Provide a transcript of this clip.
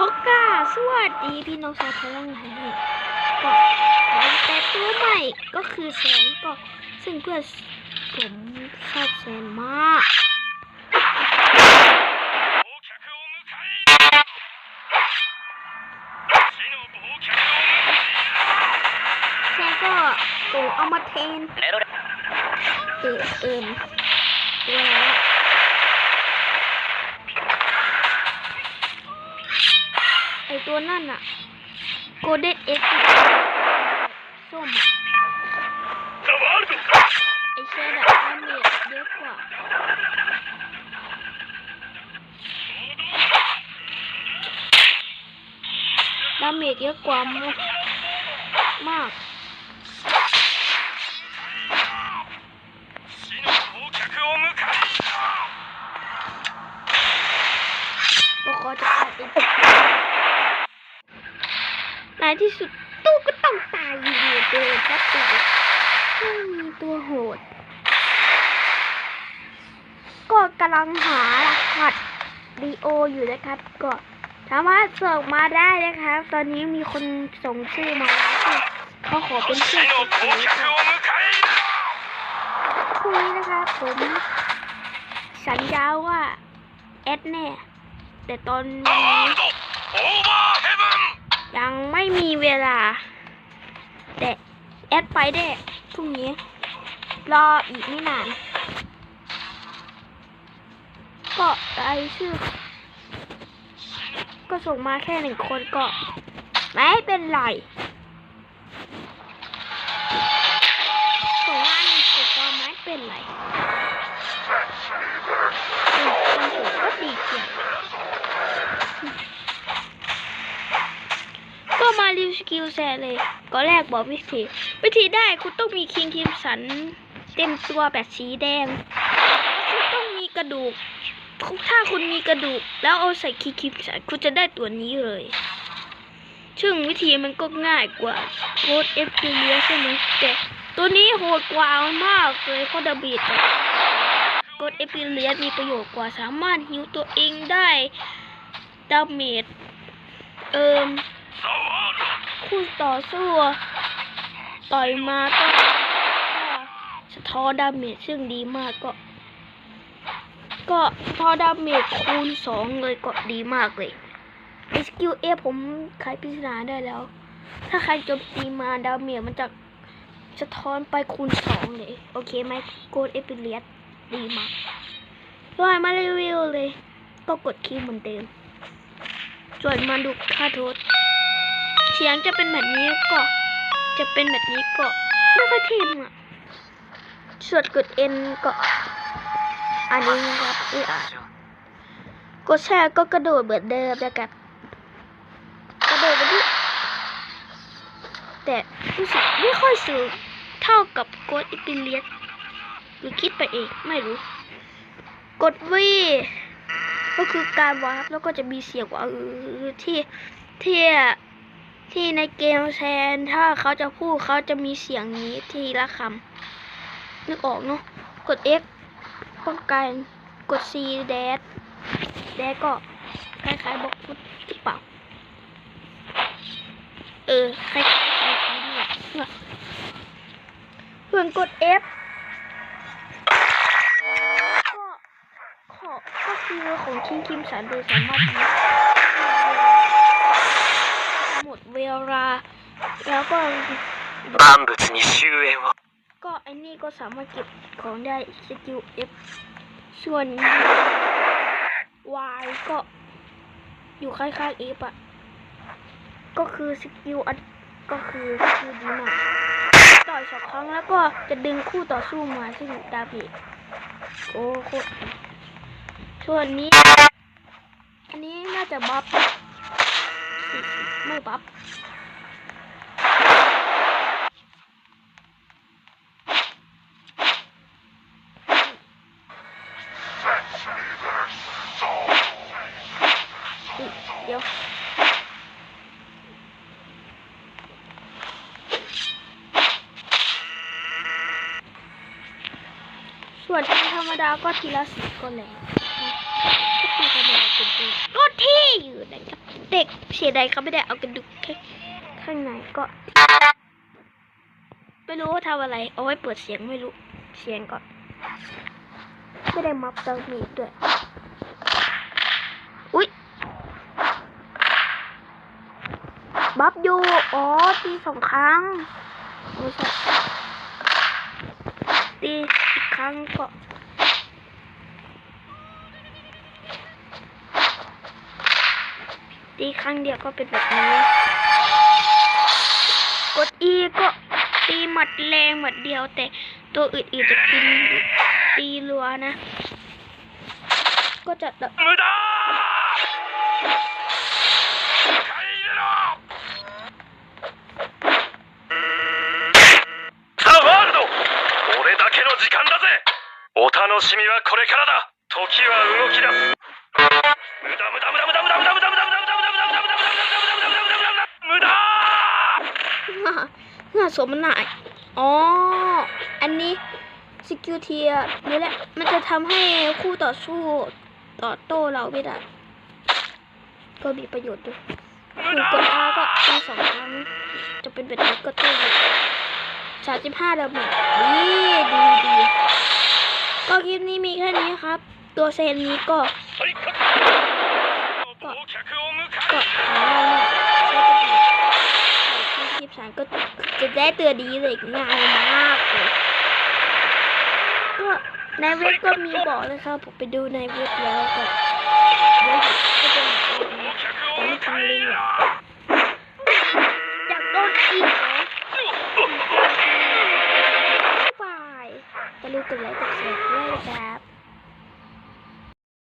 ก็กล้าสวัสดีพี่น้องชาวพลังงานนี่ก็แต่ตัวใหม่ก็คือแสงก็ซึ่งเพื่อนผมชอบแสงมากแล้วก็โอ้เอามาเทนเออเอิม ตัวนั่นอะโกลเด้นเอ็กซ์ส้มไอเชดอะดาเมจเยอะกว่าดาเมจเยอะกว่ามากมากก็ขอจะตายที่สุดตู้ก็ต้องตายอยู่ดีเดินเพราะตัวไม่มีตัวโหด ก็กำลังหารหัสดีโออยู่นะครับ ก็สามารถส่งมาได้นะครับ ตอนนี้มีคนส่งชื่อมาแล้วเขาขอเป็นเพื่อนติดต่อครับพรุ่งนี้นะครับผมสัญญาว่าแอดแน่แต่ตอนนี้ แอดไปได้พรุ่งนี้ รออีกไม่นาน ก็รายชื่อ ก็ส่งมาแค่หนึ่งคนก็ ไม่เป็นไร ส่งมาหนึ่งคนก็ไม่เป็นไรเออทำผมก็ดีเกียก็มารีวิว สกิลแซเลยก็แรกบอกวิธีวิธีได้คุณต้องมีคิงคิมสัน เต็มตัวแบบสีแดงคุณต้องมีกระดูก ถ้าคุณมีกระดูก แล้วเอาใส่คิงคิมสันคุณจะได้ตัวนี้เลย ซึ่งวิธีมันก็ง่ายกว่าโคดเอฟพีเลียใช่ไหมแต่ตัวนี้โหดกว่ามากเลยเพราะดาบิดอะโคดเอฟพีเลียมีประโยชน์กว่าสามารถฮิวตัวเองได้ดาเมจเอิม คู่ต่อสู้ต่อยมาก็สะท้อนดาเมจซึ่งดีมากก็ ก็สะท้อดาเมจคูณสองเลยก็ดีมากเลยไอสกิลเอผมไขปริศนาได้แล้ว ถ้าใครโจมตีมาดาเมจมันจะสะท้อนไปคูณสองเลย โอเคไหมโกดเอพิเลียสดีมากรอยมารีวิวเลย ก็กดคีย์เหมือนเดิมส่วนมาดูค่าโทษ สียงจะเป็นแบบนี้ก็ จะเป็นแบบนี้ก็ไม่ค่อยทิมอะส่วนกด N ก็อันนี้นะครับเออกดแชร์ก็กระโดดเหมือนเดิมนะครับกระโดดไปที่แต่รู้สึกไม่ค่อยสูงเท่ากับกดอิปิเลียสหรือคิดไปเองไม่รู้ กดวีก็คือการวาร์ปแล้วก็จะมีเสียงว่าที่ที่ ที่ในเกมแทนถ้าเขาจะพูดเขาจะมีเสียงนี้ทีละคำนึกออกเนาะกด X ป้องกันกด C แดดแดดก็คล้ายๆบล็อกฟุตหรือเปล่าเออคล้ายๆคล้ายๆเนี่ยเนี่ยส่วนกด F ก็ขอก็คือของคิงคิมสันโดยสามารถ มดเวลา แล้วก็บัมบุสนิชิเอวก็ไอ้นี่ก็สามารถเก็บของได้สกิลเอฟส่วนวายก็อยู่คล้ายๆ F อะ ก็คือสกิลอันก็คือสกิลดีมากต่อยสองครั้งแล้วก็จะดึงคู่ต่อสู้มาซึ่งดาบิโอ้โหส่วนนี้ อันนี้น่าจะบ๊อบ ไม่บัฟอุ๊ยเดี๋ยวส่วนทีธรรมดาก็ทีละสิบก็แล้วก็ตีธรรมดาเป็นก็ที่ยู่น เด็กเสีใดเขาไม่ได้เอากระดูกข้างในก็ไม่รู้ว่าทำอะไร เอาไว้เปิดเสียงไม่รู้เสียงก่อน ไม่ได้มับเตาหนีด้วยอุ้ยบับอยู่ อ๋อตีสองครั้งไม่ใช่ตีอีกครั้งก็ ตีครั้งเดียวก็เป็นแบบนี้ กดอีก็ตีหมัดแรงหมัดเดียวแต่ตัวอื่นๆจะกิตีรัวนะ ก็จะแบบお楽しみはこれからだ時は動き出す無駄無駄無駄無駄無駄無駄無駄 เพื่อสมมันหายอ๋อ อันนี้สกิลเทียนี่แหละ มันจะทำให้คู่ต่อสู้ต่อโต้เราไม่ได้ ก็มีประโยชน์ด้วยคุณกดอาก็ตีสองครั้งจะเป็นแบบนี้ก็ตู้สามสิบห้าเราหมนี่ดีดีก็คลิปนี้มีแค่นี้ครับ ตัวเซนนี้ก็ ก็ก็ ก็จะได้ตัวดีเลยง่ายมากเลยก็ในเว็บก็มีบอกนะครับผมไปดูในเว็บแล้วก็เก็จะ